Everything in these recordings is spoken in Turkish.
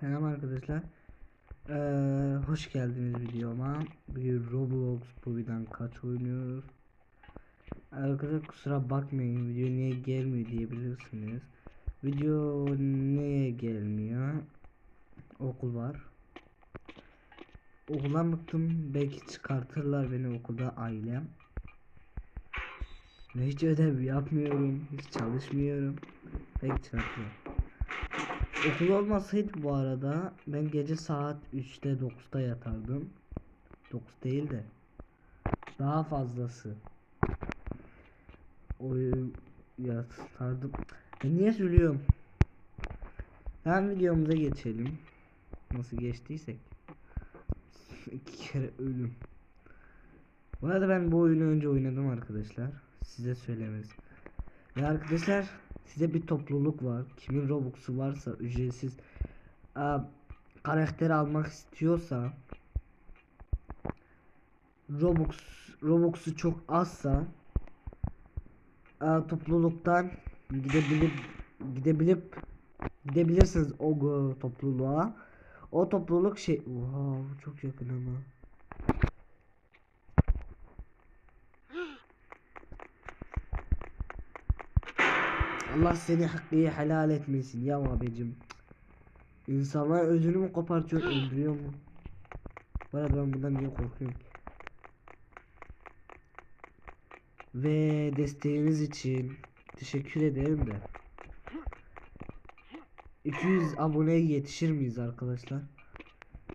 Selam arkadaşlar. Ee, hoş geldiniz videoma. Bugün Roblox Bobby'den kaç oynuyoruz. Arkadaşlar kusura bakmayın video niye gelmiyor diyebilirsiniz. Video niye gelmiyor? Okul var. Okuldan bıktım. Belki çıkartırlar beni okulda ailem. Ve hiç ödev yapmıyorum. Hiç çalışmıyorum. Belki çıkartırlar. Okul olmasaydı bu arada ben gece saat 3'te 9'da yatardım. 9 değil de daha fazlası. Oyun yatardım. Ben niye söylüyorum? Hemen videomuza geçelim. Nasıl geçtiysek. İki kere ölüm. Bu arada ben bu oyunu önce oynadım arkadaşlar. Size söylemez. Ve arkadaşlar size bir topluluk var. Kimin Robux'u varsa ücretsiz a, karakter almak istiyorsa Robux Robux'u çok azsa a, topluluktan gidebilip gidebilip gidebilirsiniz o topluluğa. O topluluk şey wow, çok yakın ama. Allah seni hakkıyı helal etmesin ya abicim. İnsanlar özünü mü kopartıyor öldürüyor mu? Arada ben bundan niye korkuyorum? Ve desteğiniz için teşekkür ederim de. 200 aboneye yetişir miyiz arkadaşlar?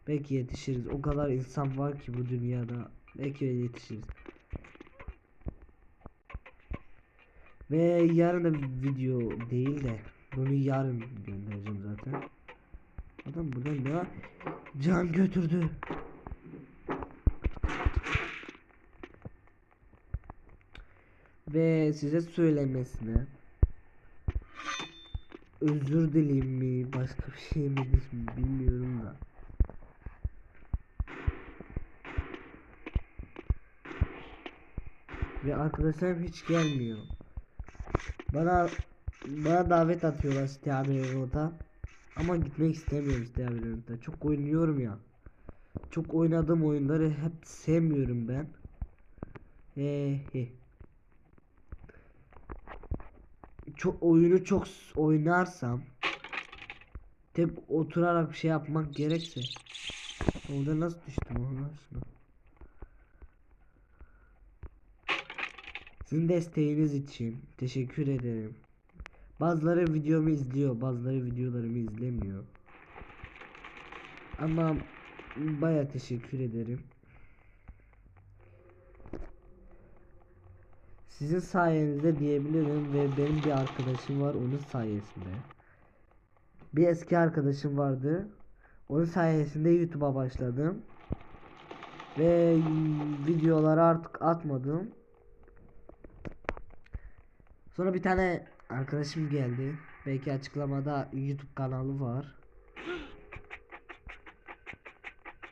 Belki yetişiriz. O kadar insan var ki bu dünyada. Belki yetişiriz. Ve yarın da video değil de bunu yarın göndereceğim zaten. Adam buradan ne can götürdü. Ve size söylemesine özür dileyim mi başka bir şey mi bilmiyorum da. Ve arkadaşlarım hiç gelmiyor. Bana bana davet atıyorlar Stiabero'da. Ama gitmek istemiyorum Stiabero'da. Çok oynuyorum ya. Çok oynadığım oyunları hep sevmiyorum ben. He. Çok oyunu çok oynarsam tek oturarak bir şey yapmak gerekse Orada nasıl düştüm Allah aşkına Sizin desteğiniz için teşekkür ederim. Bazıları videomu izliyor, bazıları videolarımı izlemiyor. Ama baya teşekkür ederim. Sizin sayenizde diyebilirim ve benim bir arkadaşım var onun sayesinde. Bir eski arkadaşım vardı. Onun sayesinde YouTube'a başladım. Ve videoları artık atmadım. Sonra bir tane arkadaşım geldi. Belki açıklamada YouTube kanalı var.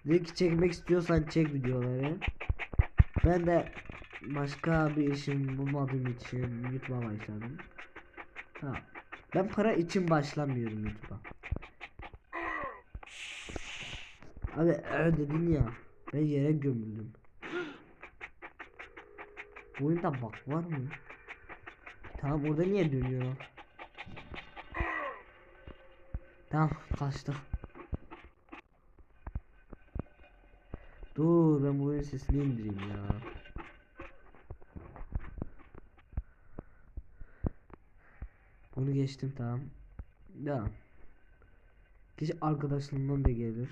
Dedi ki çekmek istiyorsan çek videoları. Ben de başka bir işim bulmadığım için YouTube'a başladım. Tamam. Ben para için başlamıyorum YouTube'a. Abi dedin ya. Ben yere gömüldüm. Bu oyunda bak var mı? Tamam orada niye dönüyor? Tamam kaçtık. Dur ben bu oyun sesini indireyim ya. Bunu geçtim tamam. Ya. Kişi arkadaşlarından da gelir.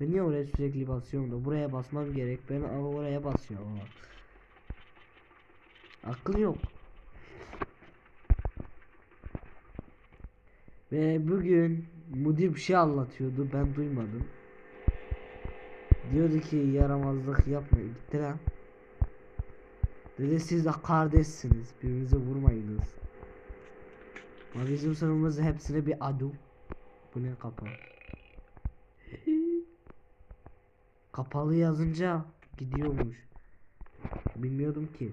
Ben niye oraya sürekli basıyorum da buraya basmam gerek. Ben oraya basıyorum. Akıl yok. Ve bugün müdür bir şey anlatıyordu ben duymadım. Diyordu ki yaramazlık yapmayın gitti lan. Dedi siz de kardeşsiniz birbirinize vurmayınız. Ama bizim sınıfımız hepsine bir adu. Bu ne kapalı? Kapalı yazınca gidiyormuş. Bilmiyordum ki.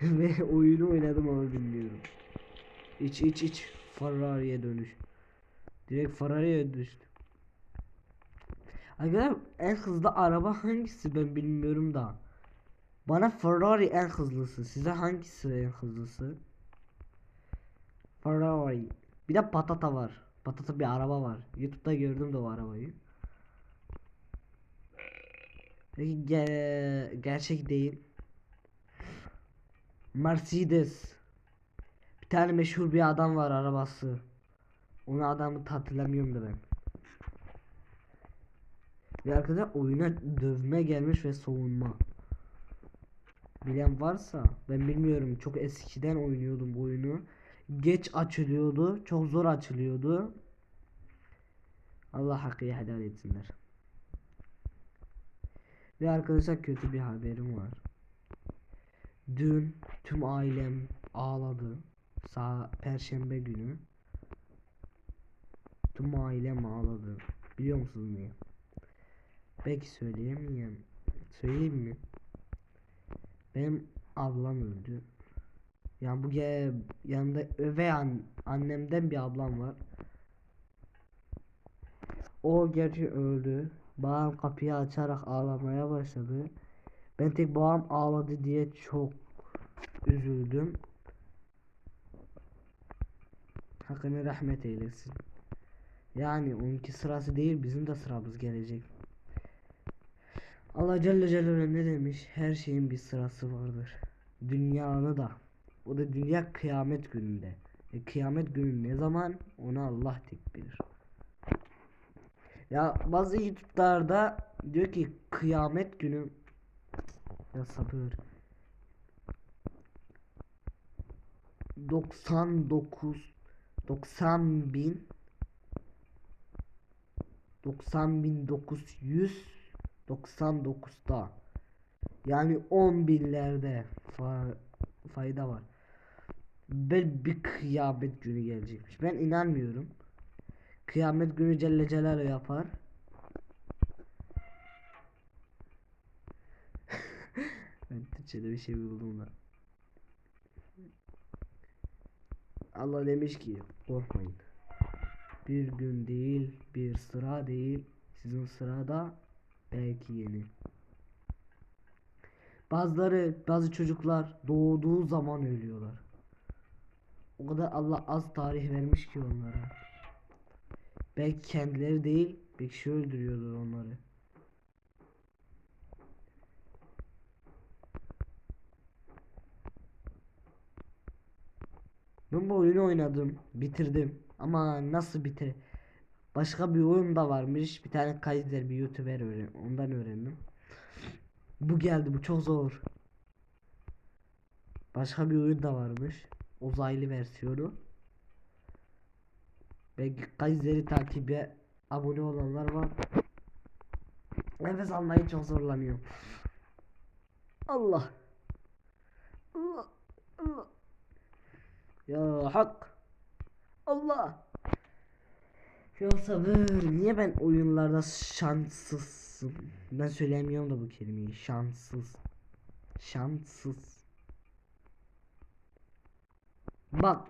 Ve oyunu oynadım ama bilmiyorum. İç iç iç Ferrari'ye dönüş. Direkt Ferrari'ye düştüm. Arkadaşlar en hızlı araba hangisi ben bilmiyorum da. Bana Ferrari en hızlısı. Size hangisi en hızlısı? Ferrari. Bir de patata var. Patata bir araba var. YouTube'da gördüm de o arabayı. Peki ge- gerçek değil. Mercedes. Bir tane meşhur bir adam var arabası. Onu adamı hatırlamıyorum da ben. Ve arkadaşlar oyuna dövme gelmiş ve savunma. Bilen varsa ben bilmiyorum çok eskiden oynuyordum bu oyunu. Geç açılıyordu, çok zor açılıyordu. Allah hakkı helal etsinler. Ve arkadaşlar kötü bir haberim var. Dün tüm ailem ağladı. Sağ perşembe günü. Tüm ailem ağladı. Biliyor musunuz niye? Belki söyleyemeyeyim. Söyleyeyim mi? Benim ablam öldü. Yani bu yanında ve an annemden bir ablam var. O gerçi öldü. Babam kapıyı açarak ağlamaya başladı. Ben tek babam ağladı diye çok üzüldüm. Hakkını rahmet eylesin. Yani onunki sırası değil bizim de sıramız gelecek. Allah Celle Celaluhu ne demiş? Her şeyin bir sırası vardır. Dünyanı da. O da dünya kıyamet gününde. E, kıyamet günü ne zaman? Onu Allah tek bilir. Ya bazı YouTube'larda diyor ki kıyamet günü ya sabır 99 90 bin 90 bin 900 99'da yani 10 binlerde fa fayda var. Ben bir kıyamet günü gelecekmiş. Ben inanmıyorum. Kıyamet günü Celle Celaluhu yapar. ben Türkçe'de bir şey buldum da. Allah demiş ki korkmayın. Bir gün değil, bir sıra değil. Sizin sırada belki yeni. Bazıları, bazı çocuklar doğduğu zaman ölüyorlar. O kadar Allah az tarih vermiş ki onlara. Belki kendileri değil, bir kişi öldürüyordur onları. Ben bu oyunu oynadım, bitirdim. Ama nasıl bitir? Başka bir oyun da varmış. Bir tane Kaiser bir YouTuber öğren ondan öğrendim. Bu geldi, bu çok zor. Başka bir oyun da varmış. Uzaylı versiyonu. Belki Kaiser'i takibe abone olanlar var. Nefes almayı çok zorlanıyor. Allah. Allah. Allah. Ya hak. Allah. Ya sabır. Niye ben oyunlarda şanssızım? Ben söylemiyorum da bu kelimeyi. Şanssız. Şanssız. Bak.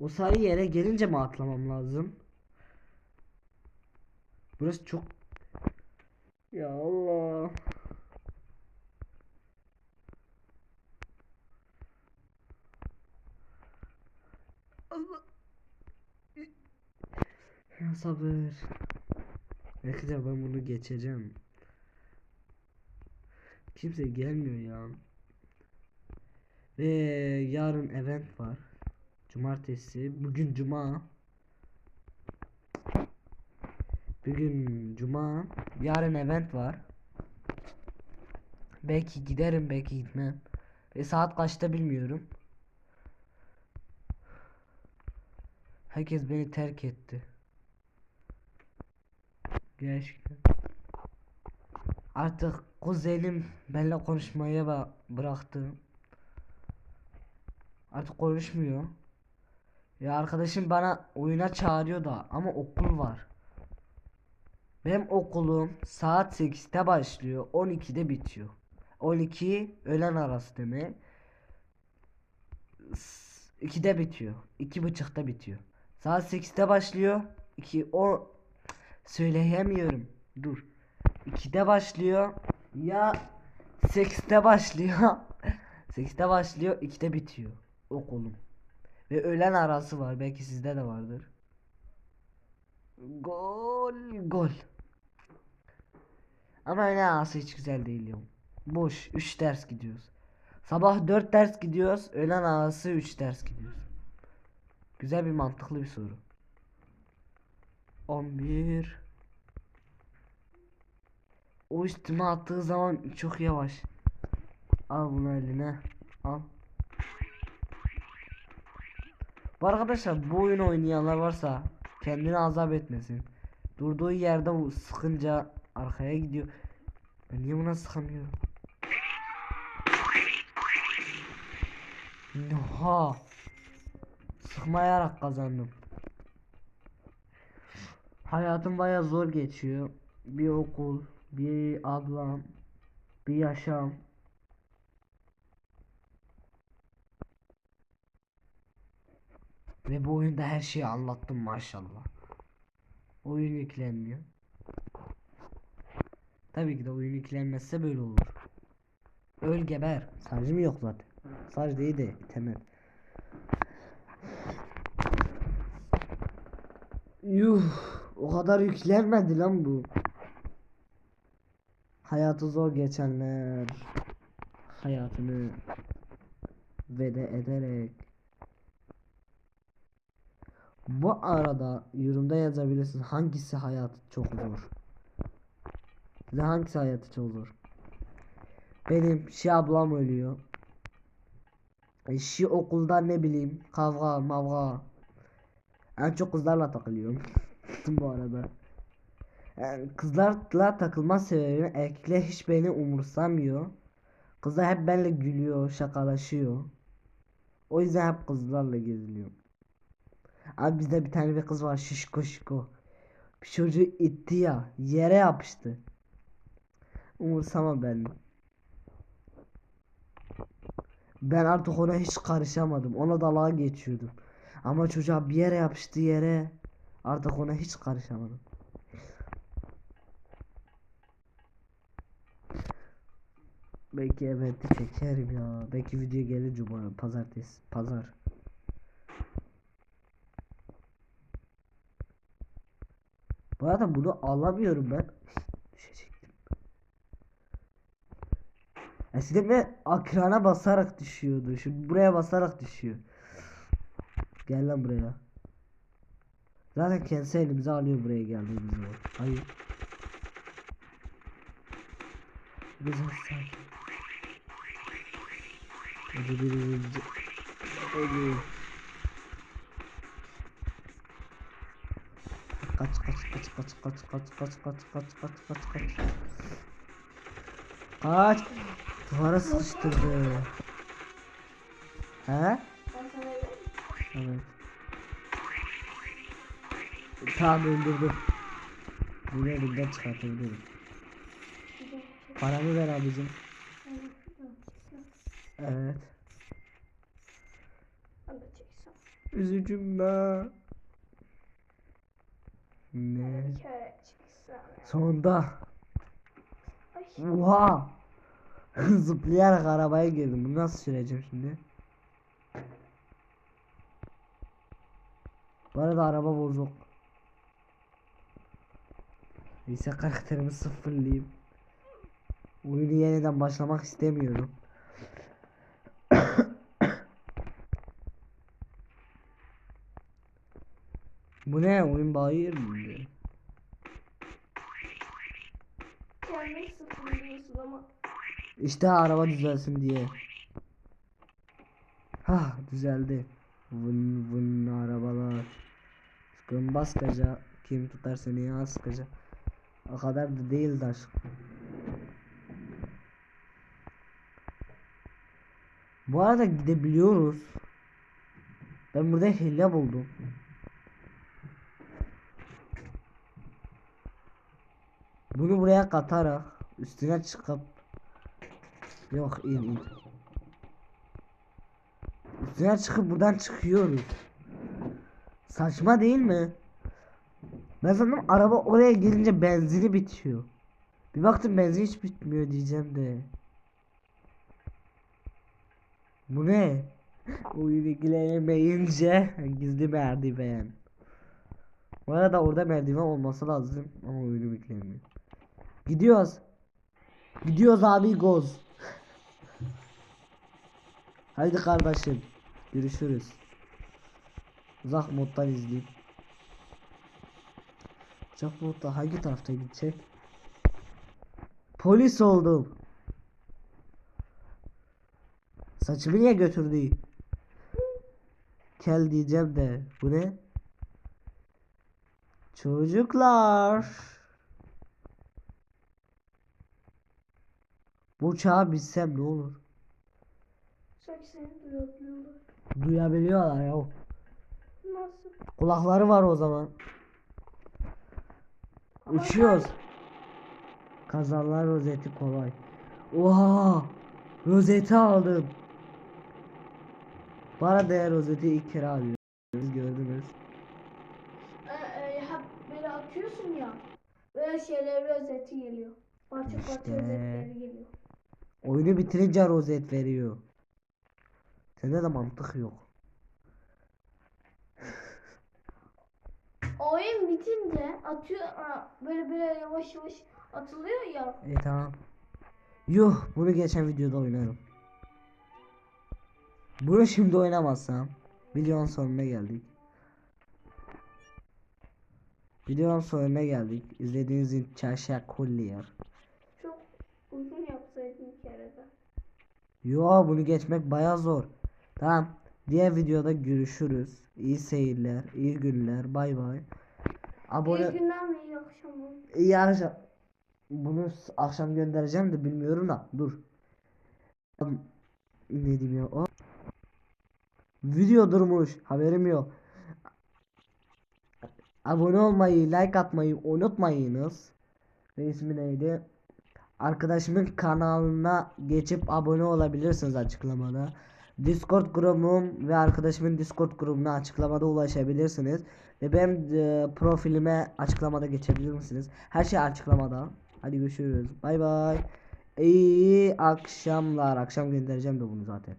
O sarı yere gelince mi atlamam lazım? Burası çok Ya Allah. Allah. Ya sabır. Arkadaşlar ben bunu geçeceğim. Kimse gelmiyor ya. Ve yarın event var. Cumartesi. Bugün cuma. Bugün cuma. Yarın event var. Belki giderim belki gitmem. Ve saat kaçta bilmiyorum. Herkes beni terk etti. Gerçekten. Artık kuzenim benimle konuşmaya bıraktı. Artık konuşmuyor. Ya arkadaşım bana oyuna çağırıyor da ama okul var. Benim okulum saat 8'te başlıyor, 12'de bitiyor. 12 öğlen arası demek. S- 2'de bitiyor. 2.30'da bitiyor. Saat 8'de başlıyor. 2 o söyleyemiyorum. Dur. 2'de başlıyor. Ya 8'de başlıyor. 8'de başlıyor, 2'de bitiyor okulum. Ve öğlen arası var. Belki sizde de vardır. Gol, gol. Ama öğlen arası hiç güzel değil ya. Boş. 3 ders gidiyoruz. Sabah 4 ders gidiyoruz. Öğlen arası 3 ders gidiyoruz. Güzel bir mantıklı bir soru. 11 O üstüme attığı zaman çok yavaş. Al bunu eline. Al. Bu arkadaşlar bu oyunu oynayanlar varsa kendini azap etmesin. Durduğu yerde bu sıkınca arkaya gidiyor. Ben niye buna sıkamıyorum? Oha. Sıkmayarak kazandım. Hayatım baya zor geçiyor. Bir okul, bir ablam, bir yaşam. Ve bu oyunda her şeyi anlattım maşallah. Oyun yüklenmiyor. Tabii ki de oyun yüklenmezse böyle olur. Öl geber. Sarjım yok zaten. Sarj değil de temel. Yuh, o kadar yüklenmedi lan bu. Hayatı zor geçenler hayatını veda ederek bu arada yorumda yazabilirsin hangisi hayatı çok zor. Size hangisi hayatı çok zor? Benim şi ablam ölüyor. E, Şi okulda ne bileyim kavga mavga. En çok kızlarla takılıyorum. bu arada. Yani kızlarla takılma sebebim erkekler hiç beni umursamıyor. Kızlar hep benimle gülüyor, şakalaşıyor. O yüzden hep kızlarla geziliyorum. Abi bizde bir tane bir kız var şişko şişko. Bir çocuğu itti ya yere yapıştı. Umursama beni. Ben artık ona hiç karışamadım. Ona dalağa geçiyordum. Ama çocuğa bir yere yapıştı yere. Artık ona hiç karışamadım. Belki eventi çekerim ya. Belki video gelir cuma pazartesi pazar. Bu arada bunu alamıyorum ben. Düşecektim. Eskiden ben akrana basarak düşüyordu. Şimdi buraya basarak düşüyor. Gel lan buraya. Zaten kendisi elimize alıyor buraya geldiğimiz zaman. Hayır. Biraz sakin. Hadi bir hızlı. Hadi. Kaç kaç kaç kaç kaç kaç kaç kaç kaç kaç kaç kaç. Kaç. Duvara sıkıştırdı. He? Evet. Tamam öldürdüm. Buraya bundan çıkartabilirim. Paramı ver abicim. Evet. Üzücüm ben. Ne? Sonunda. Oha. Zıplayarak arabaya girdim. Bu nasıl süreceğim şimdi? Bu arada araba bozuk. Neyse karakterimi sıfırlayayım. Oyunu yeniden başlamak istemiyorum. Bu ne? Oyun bayır mı? İşte araba düzelsin diye. Ha düzeldi. Vın vın arabalar. Sıkın bas gaza. Kim tutar seni ya sıkıca. O kadar da değildi aşkım. Bu arada gidebiliyoruz. Ben burada hile buldum. Bunu buraya katarak üstüne çıkıp Yok in in. Üstüne çıkıp buradan çıkıyoruz. Saçma değil mi? Ben sandım araba oraya gelince benzini bitiyor. Bir baktım benzin hiç bitmiyor diyeceğim de. Bu ne? Oyun ilgilenemeyince gizli merdiven. Bu arada orada merdiven olması lazım ama oyunu yüklemiyor. Gidiyoruz. Gidiyoruz abi goz. Haydi kardeşim. Görüşürüz. Uzak moddan izleyeyim. Uzak modda hangi tarafta gidecek? Polis oldum. Saçımı niye götürdü? Kel diyeceğim de. Bu ne? Çocuklar. Bu uçağa binsem ne olur? Sanki seni duyabiliyorlar. Duyabiliyorlar ya. Nasıl? Kulakları var o zaman. Ama Uçuyoruz. Kazanlar rozeti kolay. Oha! Rozeti aldım. Bana değer rozeti ilk kere alıyor. Siz gördünüz. Ee, e, böyle atıyorsun ya. Böyle şeyler özeti geliyor. Parça parça İşte. özetleri geliyor. Oyunu bitirince rozet veriyor. Sende de mantık yok. Oyun bitince atıyor böyle böyle yavaş yavaş atılıyor ya. E tamam. Yuh bunu geçen videoda oynarım. Bunu şimdi oynamazsam videonun sonuna geldik. Videonun sonuna geldik. İzlediğiniz için teşekkürler. Çok uzun yapsaydın bir kere de. Yo bunu geçmek baya zor. Tamam. Diğer videoda görüşürüz. İyi seyirler, iyi günler. Bay bay. Abone İyi günler mi iyi akşamlar? İyi akşam. Bunu akşam göndereceğim de bilmiyorum da dur. Ne diyeyim ya? O. Video durmuş. Haberim yok. Abone olmayı, like atmayı unutmayınız. Ve ismi neydi? Arkadaşımın kanalına geçip abone olabilirsiniz açıklamada. Discord grubum ve arkadaşımın Discord grubuna açıklamada ulaşabilirsiniz. Ve benim e, profilime açıklamada geçebilir misiniz? Her şey açıklamada. Hadi görüşürüz. Bay bay. İyi akşamlar. Akşam göndereceğim de bunu zaten.